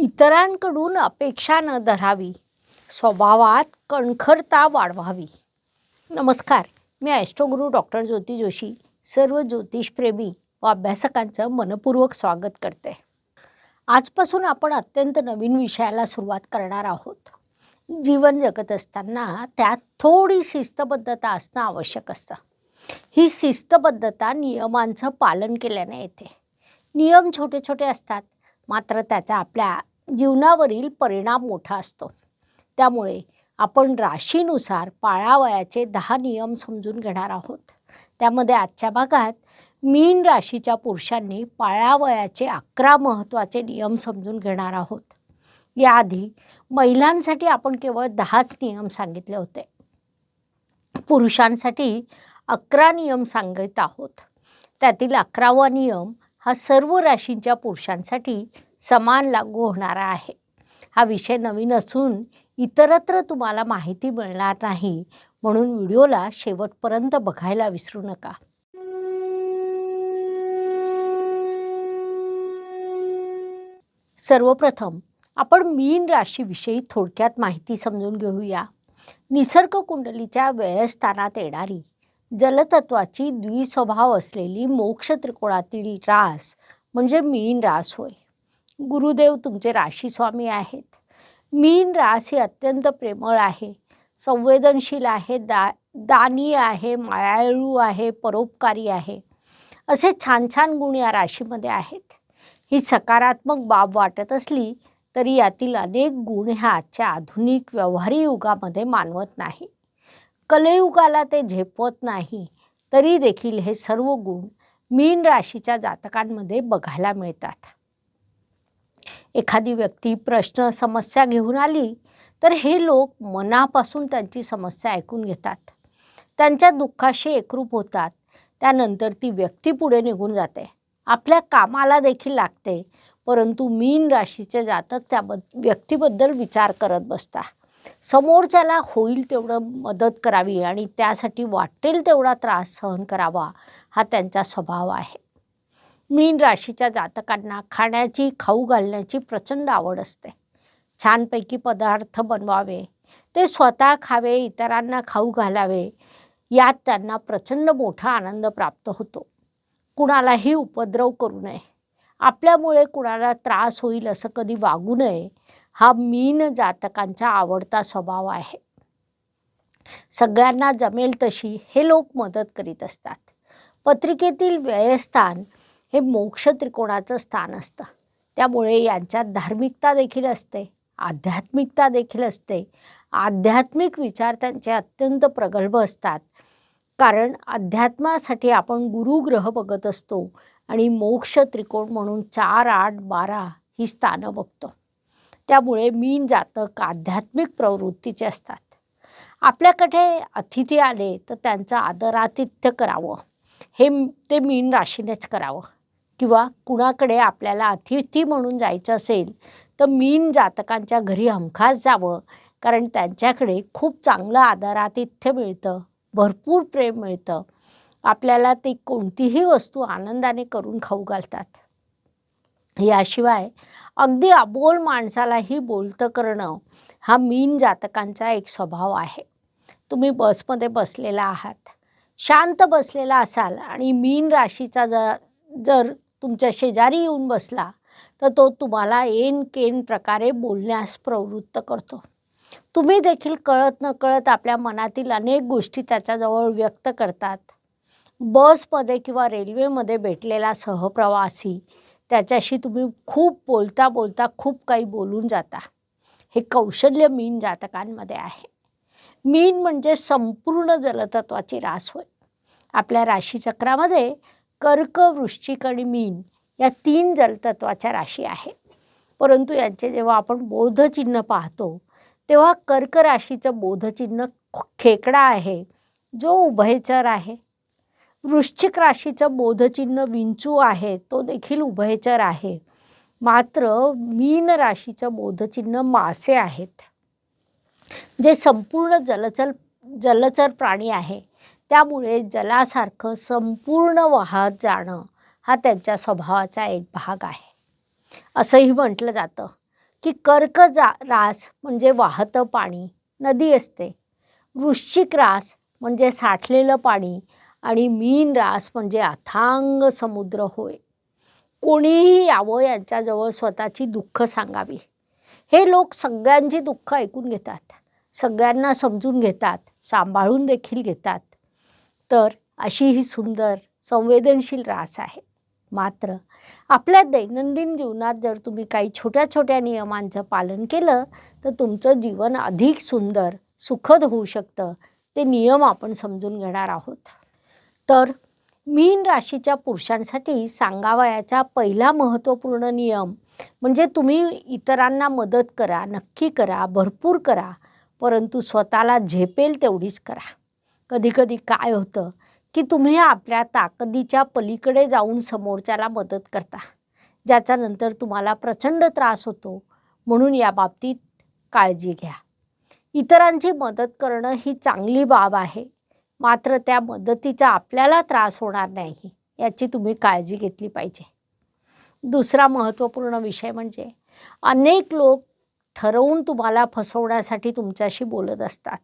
इतरांकडून अपेक्षा न धरावी स्वभावात कणखरता वाढवावी. नमस्कार मी ॲस्ट्रोगुरू डॉक्टर ज्योती जोशी सर्व ज्योतिषप्रेमी व अभ्यासकांचं मनपूर्वक स्वागत करते. आजपासून आपण अत्यंत नवीन विषयाला सुरुवात करणार आहोत. जीवन जगत असताना त्यात थोडी शिस्तबद्धता असणं आवश्यक असतं. ही शिस्तबद्धता नियमांचं पालन केल्याने येते. नियम छोटे छोटे असतात मात्र त्याचा आपल्या जीवनावरील परिणाम मोठा असतो. त्यामुळे आपण राशीनुसार पाळावयाचे दहा नियम समजून घेणार आहोत. त्यामध्ये आजच्या भागात मीन राशीच्या पुरुषांनी पाळावयाचे अकरा महत्त्वाचे नियम समजून घेणार आहोत. याआधी महिलांसाठी आपण केवळ दहाच नियम सांगितले होते. पुरुषांसाठी अकरा नियम सांगत आहोत. त्यातील अकरावा नियम हा सर्व राशींच्या पुरुषांसाठी समान लागू होणारा आहे. हा विषय नवीन असून इतरत्र तुम्हाला माहिती मिळणार नाही म्हणून व्हिडिओला शेवटपर्यंत बघायला विसरू नका. सर्वप्रथम आपण मीन राशीविषयी थोडक्यात माहिती समजून घेऊया. निसर्ग कुंडलीच्या व्ययस्थानात येणारी जलतत्वाची द्विस्वभाव असलेली मोक्ष त्रिकोणातील रास म्हणजे मीन रास होय. गुरुदेव तुमचे राशी स्वामी आहेत. मीन रास ही अत्यंत प्रेमळ आहे. संवेदनशील आहे दा दानी आहे मायाळू आहे परोपकारी आहे. असे छान छान गुण या राशीमध्ये आहेत. ही सकारात्मक बाब वाटत असली तरी यातील अनेक गुण ह्या आजच्या आधुनिक व्यवहारी युगामध्ये मानवत नाही. कलयुगाला ते झेपवत नाही. तरी देखील हे सर्व गुण मीन राशीच्या जातकांमध्ये बघायला मिळतात. एखादी व्यक्ती प्रश्न समस्या घेऊन आली तर हे लोक मनापासून त्यांची समस्या ऐकून घेतात. त्यांच्या दुःखाशी एकरूप होतात. त्यानंतर ती व्यक्ती पुढे निघून जाते. आपल्या कामाला देखील लागते परंतु मीन राशीचे जातक त्या व्यक्तीबद्दल विचार करत बसता. समोरच्याला होईल तेवढं मदत करावी आणि त्यासाठी वाटेल तेवढा त्रास सहन करावा हा त्यांचा स्वभाव आहे. मीन राशीच्या जातकांना खाण्याची खाऊ घालण्याची प्रचंड आवड असते. छानपैकी पदार्थ बनवावे ते स्वतः खावे इतरांना खाऊ घालावे यात त्यांना प्रचंड मोठा आनंद प्राप्त होतो. कुणालाही उपद्रव करू नये. आपल्यामुळे कुणाला त्रास होईल असं कधी वागू नये हा मीन जातकांचा आवडता स्वभाव आहे. सगळ्यांना जमेल तशी हे लोक मदत करीत असतात. पत्रिकेतील व्ययस्थान हे मोक्ष त्रिकोणाचं स्थान असतं. त्यामुळे यांच्यात धार्मिकता देखील असते आध्यात्मिकता देखील असते. आध्यात्मिक विचार त्यांचे अत्यंत प्रगल्भ असतात. कारण अध्यात्मासाठी आपण गुरुग्रह बघत असतो आणि मोक्ष त्रिकोण म्हणून चार आठ बारा ही स्थानं बघतो. त्यामुळे मीन जातक आध्यात्मिक प्रवृत्तीचे असतात. आपल्याकडे अतिथी आले तर त्यांचं आदरातिथ्य करावं. हे ते मीन राशीनेच करावं. किंवा कुणाकडे आपल्याला अतिथी म्हणून जायचं असेल तर मीन जातकांच्या घरी हमखास जावं कारण त्यांच्याकडे खूप चांगलं आदरातिथ्य मिळतं भरपूर प्रेम मिळतं. आपल्याला ते कोणतीही वस्तू आनंदाने करून खाऊ घालतात. याशिवाय अगदी अबोल माणसालाही बोलतं करणं हा मीन जातकांचा एक स्वभाव आहे. तुम्ही बसमध्ये बसलेला आहात. शांत बसलेला असाल आणि मीन राशीचा ज जर तुमच्या शेजारी येऊन बसला तर तो तुम्हाला एन केन प्रकारे बोलण्यास प्रवृत्त करतो. तुम्ही देखील कळत न कळत आपल्या मनातील अनेक गोष्टी त्याच्याजवळ व्यक्त करतात. बसमध्ये किंवा रेल्वेमध्ये भेटलेला सहप्रवासी त्याच्याशी तुम्ही खूप बोलता बोलता खूप काही बोलून जाता. हे कौशल्य मीन जातकांमध्ये आहे. मीन म्हणजे संपूर्ण जलतत्वाची रास होय आपल्या राशीचक्रामध्ये कर्क वृश्चिक आणि मीन या तीन जलतत्वाच्या राशी आहे. परंतु यांचे जेव्हा आपण बोधचिन्ह पाहतो तेव्हा कर्क राशीचं बोधचिन्ह खेकडा आहे जो उभयचर आहे. वृश्चिक राशीचं बोधचिन्ह विंचू आहे तो देखील उभयचर आहे. मात्र मीन राशीचं बोधचिन्ह मासे आहेत. जे संपूर्ण जलचर जलचर प्राणी आहे त्यामुळे जलासारखं संपूर्ण वाहत जाणं हा त्यांच्या स्वभावाचा एक भाग आहे. असंही म्हटलं जातं की कर्क जा रास म्हणजे वाहतं पाणी नदी असते. वृश्चिक रास म्हणजे साठलेलं पाणी आणि मीन रास म्हणजे अथांग समुद्र होय. कोणीही यावं यांच्याजवळ स्वतःची दुःख सांगावी. हे लोक सगळ्यांची दुःख ऐकून घेतात. सगळ्यांना समजून घेतात सांभाळून देखील घेतात. तर अशी ही सुंदर संवेदनशील रास आहे. मात्र आपल्या दैनंदिन जीवनात जर तुम्ही काही छोट्या छोट्या नियमांचं पालन केलं तर तुमचं जीवन अधिक सुंदर सुखद होऊ शकतं ते नियम आपण समजून घेणार आहोत. तर मीन राशीच्या पुरुषांसाठी सांगावयाचा पहिला महत्त्वपूर्ण नियम म्हणजे तुम्ही इतरांना मदत करा नक्की करा भरपूर करा परंतु स्वतःला झेपेल तेवढीच करा. कधीकधी काय होतं की तुम्ही आपल्या ताकदीच्या पलीकडे जाऊन समोरच्याला मदत करता ज्याचा नंतर तुम्हाला प्रचंड त्रास होतो म्हणून या बाबतीत काळजी घ्या. इतरांची मदत करणं ही चांगली बाब आहे मात्र त्या मदतीचा आपल्याला त्रास होणार नाही याची तुम्ही काळजी घेतली पाहिजे. दुसरा महत्त्वपूर्ण विषय म्हणजे अनेक लोक ठरवून तुम्हाला फसवण्यासाठी तुमच्याशी बोलत असतात.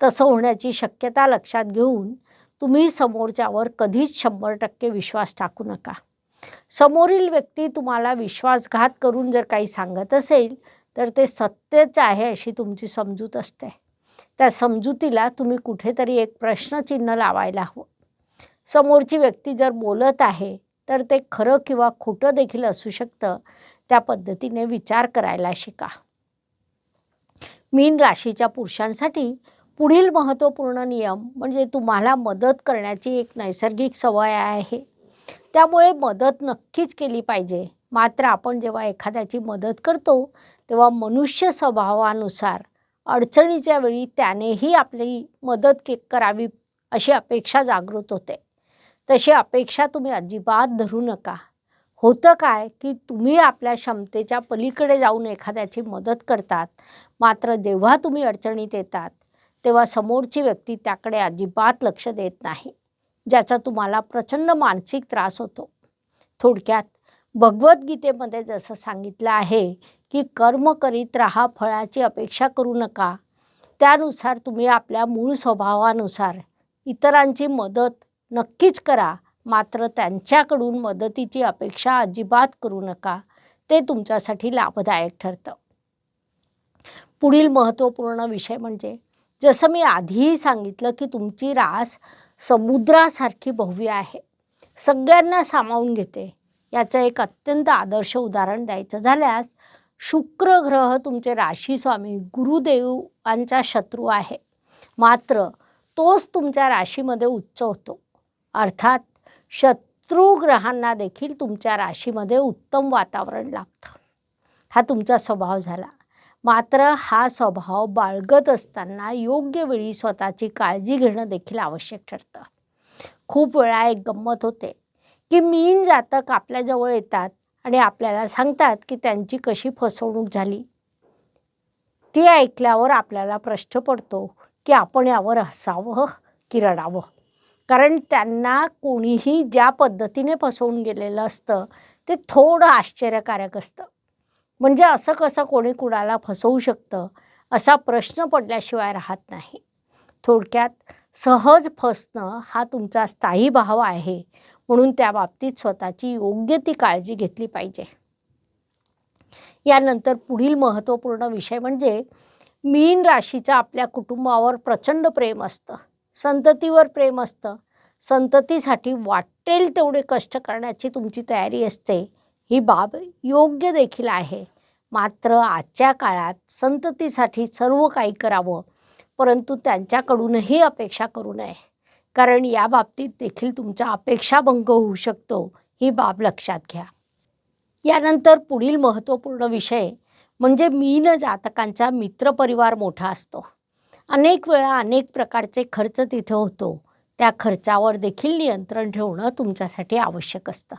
तसं होण्याची शक्यता लक्षात घेऊन तुम्ही समोरच्यावर कधीच शंभर टक्के विश्वास टाकू नका. समोरील व्यक्ती तुम्हाला विश्वासघात करून जर काही सांगत असेल तर ते सत्यच आहे अशी तुमची समजूत असते. त्या समजुतीला तुम्ही कुठेतरी एक प्रश्नचिन्ह लावायला हवं. समोरची व्यक्ती जर बोलत आहे तर ते खरं किंवा खोटं देखील असू शकतं त्या पद्धतीने विचार करायला शिका. मीन राशीच्या पुरुषांसाठी पुढील महत्त्वपूर्ण नियम म्हणजे तुम्हाला मदत करण्याची एक नैसर्गिक सवय आहे. त्यामुळे मदत नक्कीच केली पाहिजे. मात्र आपण जेव्हा एखाद्याची मदत करतो तेव्हा मनुष्य स्वभावानुसार अडचणीच्या वेळी त्यानेही आपली मदत के करावी अशी अपेक्षा जागृत होते. तशी अपेक्षा तुम्ही अजिबात धरू नका. होतं काय की तुम्ही आपल्या क्षमतेच्या पलीकडे जाऊन एखाद्याची मदत करतात मात्र जेव्हा तुम्ही अडचणीत येतात तेव्हा समोरची व्यक्ती त्याकडे अजिबात लक्ष देत नाही. ज्याचा तुम्हाला प्रचंड मानसिक त्रास होतो. थोडक्यात भगवद्गीतेमध्ये जसं सांगितलं आहे की कर्म करीत राहा फळाची अपेक्षा करू नका. त्यानुसार तुम्ही आपल्या मूळ स्वभावानुसार इतरांची मदत नक्कीच करा. मात्र त्यांच्याकडून मदतीची अपेक्षा अजिबात करू नका. ते तुमच्यासाठी लाभदायक ठरतं. पुढील महत्त्वपूर्ण विषय म्हणजे जसं मी आधीही सांगितलं की तुमची रास समुद्रासारखी भव्य आहे. सगळ्यांना सामावून घेते. याचं एक अत्यंत आदर्श उदाहरण द्यायचं झाल्यास शुक्र ग्रह तुमचे राशीस्वामी गुरुदेवांचा शत्रू आहे. मात्र तोच तुमच्या राशीमध्ये उच्च होतो. अर्थात शत्रू ग्रहांना देखील तुमच्या राशीमध्ये उत्तम वातावरण लाभतं. हा तुमचा स्वभाव झाला. मात्र हा स्वभाव बाळगत असताना योग्य वेळी स्वतःची काळजी घेणं देखील आवश्यक ठरतं. खूप वेळा एक गंमत होते की मीन जातक आपल्याजवळ येतात आणि आपल्याला सांगतात की त्यांची कशी फसवणूक झाली. ती ऐकल्यावर आपल्याला प्रश्न पडतो की आपण यावर हसावं की रडावं? कारण त्यांना कोणीही ज्या पद्धतीने फसवून गेलेलं असतं ते थोडं आश्चर्यकारक असतं. म्हणजे असं कसं कोणी कुणाला फसवू शकतं? असा प्रश्न पडल्याशिवाय राहत नाही. थोडक्यात सहज फसणं हा तुमचा स्थायी भाव आहे. म्हणून त्या बाबतीत स्वतःची योग्य ती काळजी घेतली पाहिजे. यानंतर पुढील महत्त्वपूर्ण विषय म्हणजे मीन राशीचं आपल्या कुटुंबावर प्रचंड प्रेम असतं. संततीवर प्रेम असतं. संततीसाठी वाटेल तेवढे कष्ट करण्याची तुमची तयारी असते. ही बाब योग्य देखील आहे. मात्र आजच्या काळात संततीसाठी सर्व काही करावं परंतु त्यांच्याकडूनही अपेक्षा करू नये. कारण या बाबतीत देखील तुमच्या अपेक्षाभंग होऊ शकतो ही बाब लक्षात घ्या. यानंतर पुढील महत्त्वपूर्ण विषय म्हणजे मीन जातकांचा मित्रपरिवार मोठा असतो. अनेक वेळा अनेक प्रकारचे खर्च तिथे होतो. त्या खर्चावर देखील नियंत्रण ठेवणं तुमच्यासाठी आवश्यक असतं.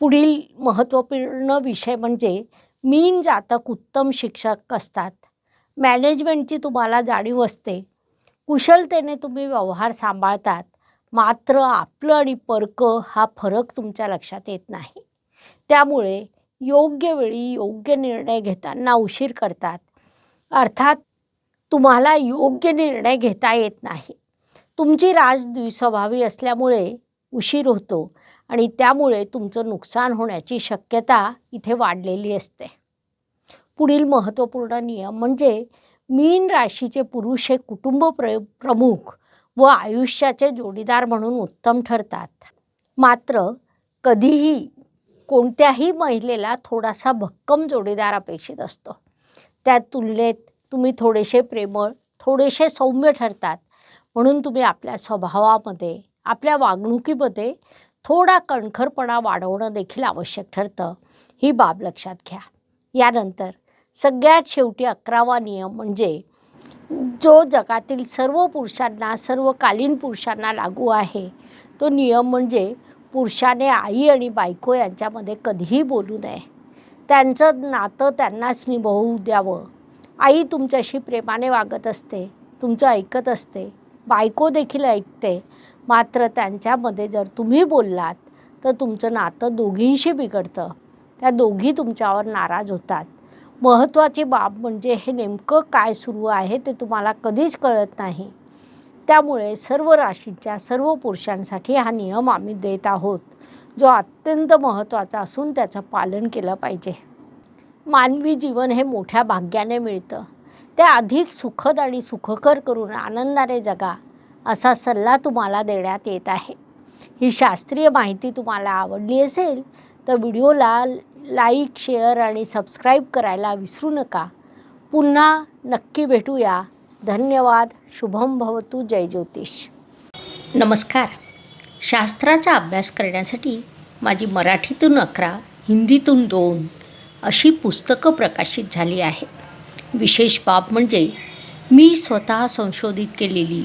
पुढील महत्त्वपूर्ण विषय म्हणजे मीन जातक उत्तम शिक्षक असतात. मॅनेजमेंटची तुम्हाला जाणीव असते. कुशलतेने तुम्ही व्यवहार सांभाळतात. मात्र आपलं आणि परक हा फरक तुमच्या लक्षात येत नाही. त्यामुळे योग्य वेळी योग्य निर्णय घेताना उशीर करतात. अर्थात तुम्हाला योग्य निर्णय घेता येत नाही. तुमची राज द्विस्वभावी असल्यामुळे उशीर होतो. आणि त्यामुळे तुमचं नुकसान होण्याची शक्यता इथे वाढलेली असते. पुढील महत्त्वपूर्ण नियम म्हणजे मीन राशीचे पुरुष हे कुटुंब प्र प्रमुख व आयुष्याचे जोडीदार म्हणून उत्तम ठरतात. मात्र कधीही कोणत्याही महिलेला थोडासा भक्कम जोडीदार अपेक्षित असतो. त्या तुलनेत तुम्ही थोडेसे प्रेमळ थोडेसे सौम्य ठरतात. म्हणून तुम्ही आपल्या स्वभावामध्ये आपल्या वागणुकीमध्ये थोडा कणखरपणा वाढवणं देखील आवश्यक ठरतं. ही बाब लक्षात घ्या. यानंतर सगळ्यात शेवटी अकरावा नियम म्हणजे जो जगातील सर्व पुरुषांना सर्वकालीन पुरुषांना लागू आहे तो नियम म्हणजे पुरुषाने आई आणि बायको यांच्यामध्ये कधीही बोलू नये. त्यांचं नातं त्यांनाच निभवू द्यावं. आई तुमच्याशी प्रेमाने वागत असते तुमचं ऐकत असते बायको देखील ऐकते मात्र त्यांच्यामध्ये जर तुम्ही बोललात तर तुमचं नातं दोघींशी बिघडतं. त्या दोघी तुमच्यावर नाराज होतात. महत्त्वाची बाब म्हणजे हे नेमकं काय सुरू आहे ते तुम्हाला कधीच कळत नाही. त्यामुळे सर्व राशीच्या सर्व पुरुषांसाठी हा नियम आम्ही देत आहोत जो अत्यंत महत्त्वाचा असून त्याचं पालन केलं पाहिजे. मानवी जीवन हे मोठ्या भाग्याने मिळतं. ते अधिक सुखद आणि सुखकर करून आनंदाने जगा. असा सल्ला तुम्हाला देण्यात येत आहे. ही शास्त्रीय माहिती तुम्हाला आवडली असेल तर व्हिडिओला लाईक शेअर आणि सबस्क्राईब करायला विसरू नका. पुन्हा नक्की भेटूया. धन्यवाद. शुभम भवतू. जय ज्योतिष. नमस्कार. शास्त्राचा अभ्यास करण्यासाठी माझी मराठीतून अकरा हिंदीतून दोन अशी पुस्तकं प्रकाशित झाली आहे विशेष बाब म्हणजे मी स्वतः संशोधित केलेली